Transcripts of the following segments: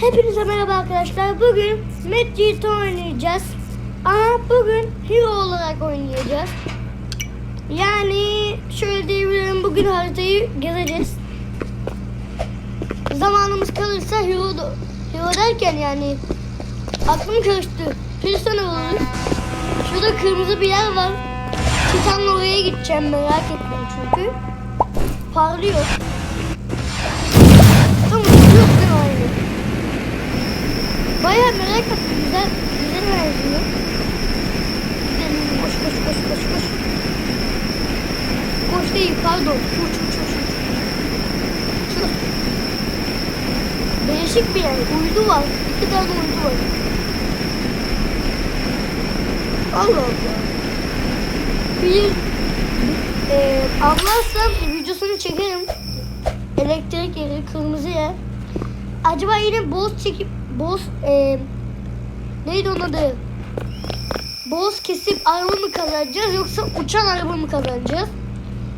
Hepinize merhaba arkadaşlar. Bugün Medjit oynayacağız. Ama bugün hero olarak oynayacağız. Yani şöyle diyebilirim bugün haritayı gezeceğiz. Zamanımız kalırsa hero, hero derken yani aklım karıştı. Persona olur. Şurada kırmızı bir yer var. Titan'la oraya gideceğim merak ettim çünkü. Parlıyor. Bayağı merak ettim. Güzel, güzel benziyor. Gidelim. Koş koş koş koş koş. Koş değil pardon. Uç uç uç. uç. Uç. Değişik bir yer. Uydu var. İki tane uydu var. Allah Allah. Bir e, ablarsam videosunu çekerim. Elektrik yeri, kırmızı yer. Acaba yine boz çekip boz e, neydi onun adı? Boz kesip araba mı kazanacağız yoksa uçan araba mı kazanacağız?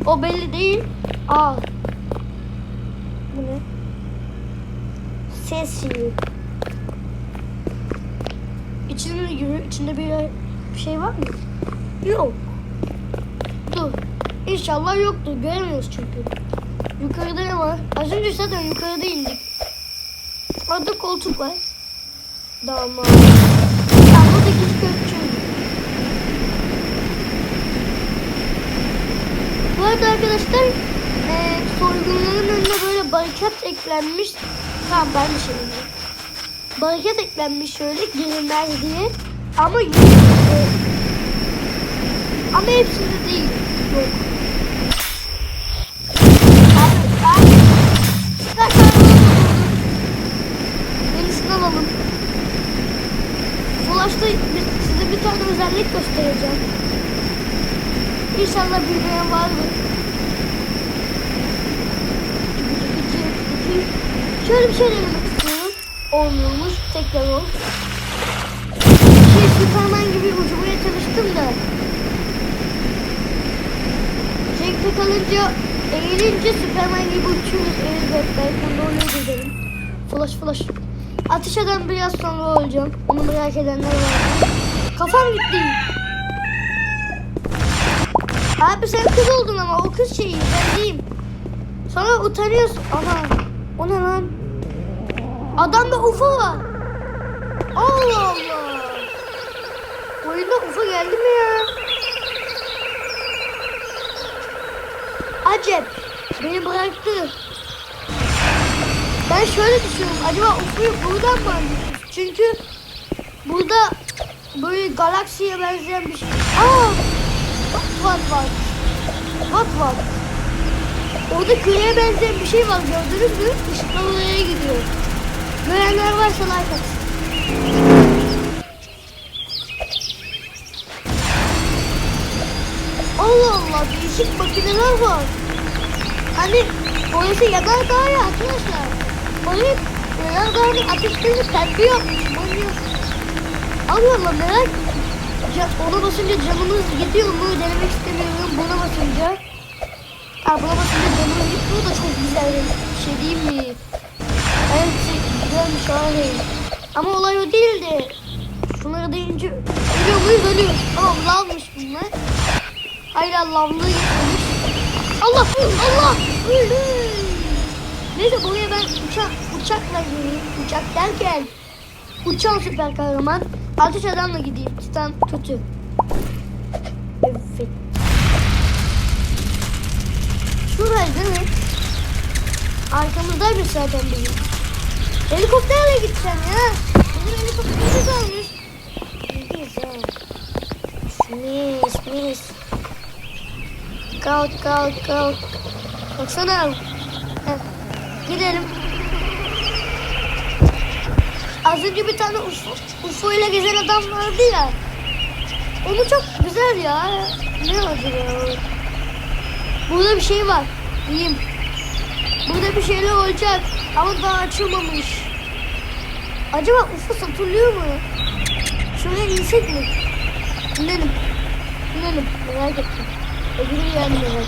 O belli değil. Aa. Bu ne? Ses şeyi. İçinde ne giriyor? İçinde bir şey var mı? Yok. Dur. İnşallah yoktur. Göremiyoruz çünkü. Yukarıda ne var? Az önce zaten yukarıda indik. Orada koltuk var. Tamam. Ben buradaki köpçüyüm. Bu arada arkadaşlar e, soygunların önüne böyle barikat eklenmiş. Tamam ben de diyeyim. Barikat eklenmiş şöyle girilmez diye. Ama yok. E, ama hepsinde değil. Yok. Abi, abi. Kaç tane alalım. Yenisini alalım. Flash'ta bir- size bir tane özellik göstereceğim. İnşallah bilmeyen. İki, iki. Şöyle bir şey denemek istiyorum. Olmuyormuş. Tekrar ol. Şey Superman gibi ucumaya çalıştım da. Jack'te kalınca eğilince Superman gibi uçuyoruz Elizabeth'ten. Bunu öyle dedim. Flash flash. Ateş eden biraz sonra olacağım. Onu merak edenler var. Kafam gitti. Abi sen kız oldun ama o kız şeyi ben değilim. Sonra utanıyorsun. Aha. O ne lan? Adamda UFO var. Allah Allah. Oyunda UFO geldi mi ya? Acep. Beni bıraktı. Ben şöyle düşünüyorum. Acaba UFO'yu buradan mı almışız? Çünkü burada böyle galaksiye benzeyen bir şey. Aa! What var? What var? Orada küreye benzeyen bir şey var gördünüz mü? Işıklar oraya gidiyor. Görenler varsa like atsın. Allah Allah değişik makineler var. Hani orası yanardağ ya arkadaşlar. Orayı yanardağını ateşlerini pembe yapmış. Allah Allah merak ya, ona basınca canımız gidiyor mu denemek istemiyorum buna basınca. Ha buna basınca canımız gitmiyor da çok güzel bir şey değil mi? Evet şey, güzelmiş abi. Ama olay o değildi. Şunları deyince ölüyor muyuz ölüyor. Tamam lavmış bunlar. Hayır lavlığı gitmemiş. Allah Allah öldü. Neyse buraya ben uçak, uçakla gireyim. Uçak derken uçan süper kahraman. Ateş adamla gideyim. Titan kötü. Evet. Şuraydı değil mi? Arkamızdaymış zaten bizim. Helikopterle gideceğim ya. Bizim helikopterimiz olmuş. Güzel. Mis mis. Kalk kalk kalk. Baksana. Heh. Gidelim. Az önce bir tane UFO, UFO ile gezen adam vardı ya. Onu çok güzel ya. Ne acaba? Burada bir şey var. Diyeyim. Burada bir şeyler olacak. Ama daha açılmamış. Acaba UFO satılıyor mu? Şöyle insek mi? İnelim. İnelim. Merak ettim. Öbürü yani merak.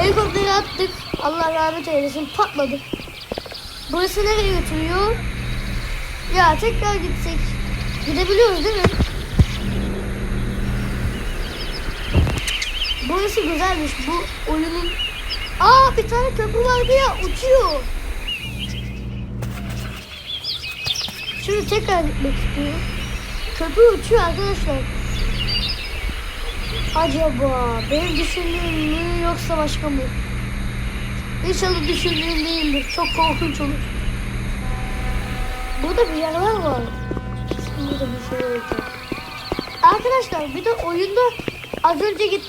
Helikopteri attık. Allah rahmet eylesin. Patladı. Burası nereye götürüyor? Ya tekrar gitsek. Gidebiliyoruz değil mi? Burası güzelmiş. Bu oyunun... Aa bir tane köprü vardı ya uçuyor. Şimdi tekrar gitmek istiyorum. Köprü uçuyor arkadaşlar. Acaba benim düşündüğüm mü yoksa başka mı? İnşallah düşündüğüm değildir. Çok korkunç olur. Burada bir yerler var. Burada bir şey olacak. Arkadaşlar bir de oyunda az önce git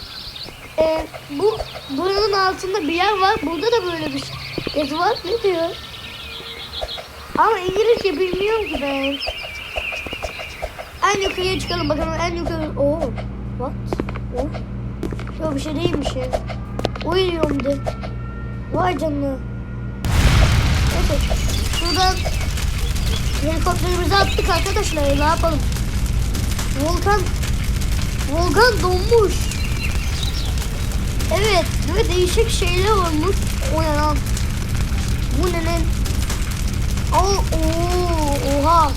e, bu buranın altında bir yer var. Burada da böyle bir şey. yazı var. Ne diyor? Ama İngilizce bilmiyorum ki ben. En yukarıya çıkalım bakalım en yukarı. Oo. What? O? Yok bir şey değilmiş ya. Uyuyorum de. Vay canına. Neyse. Şuradan helikopterimizi attık arkadaşlar. Ne yapalım? Volkan Volkan donmuş. Evet, böyle değişik şeyler olmuş. O ne lan? Bu ne lan? Oo, oha.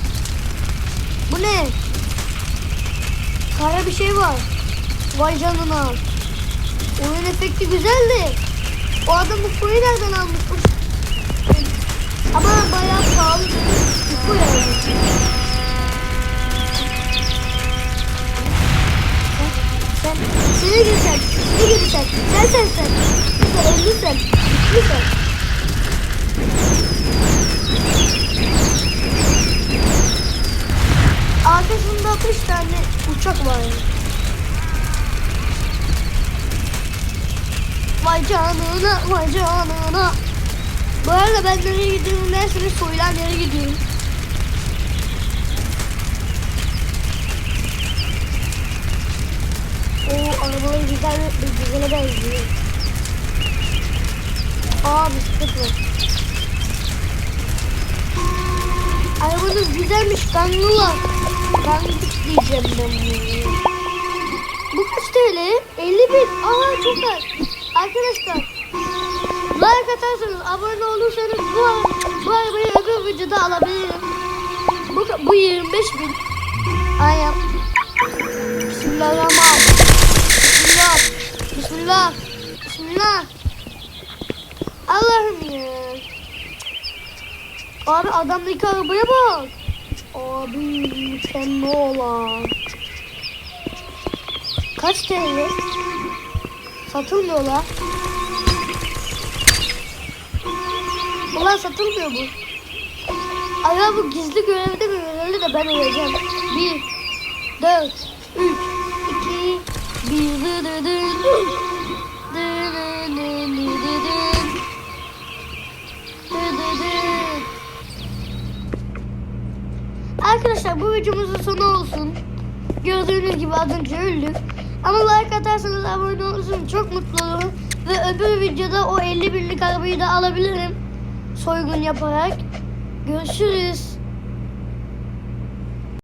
Bu ne? Kara bir şey var. Vay canına. Oyun efekti güzeldi. O adam bu koyu nereden almış? Ama bayağı pahalı bir koyu almış. Sen, seni gir sen, seni gir sen, sen sen sen. Sen elli sen, elli sen. Arkasında beş tane uçak var. Vay canına, vay canına. Arada ben nereye gidiyorum derseniz soyulan yere gidiyorum. O arabalar güzel güzele benziyor. Aa bisiklet var. Arabanız güzelmiş kanlılar. Kanlık diyeceğim ben bunu. Bu kaç TL? 50 bin. Aa çok az. Arkadaşlar like atarsanız abone olursanız bu, bu arabayı öbür videoda alabilirim. Bu, bu 25 bin. Aynen. Bismillahirrahmanirrahim. Bismillah. Bismillah. Bismillah. Allah'ım ya. Abi adamdaki arabaya bak. Abi mükemmel olan. Kaç TL? Satılmıyorlar. Ulan satılmıyor bu. Aga bu gizli görevde mi verildi de ben öleceğim. Bir, dört, üç, iki, bir, dı dı dı. Arkadaşlar bu videomuzun sonu olsun. Gördüğünüz gibi az önce öldük. Ama like atarsanız abone olursanız çok mutlu olurum. Ve öbür videoda o 50 binlik arabayı da alabilirim. Soygun yaparak. Görüşürüz.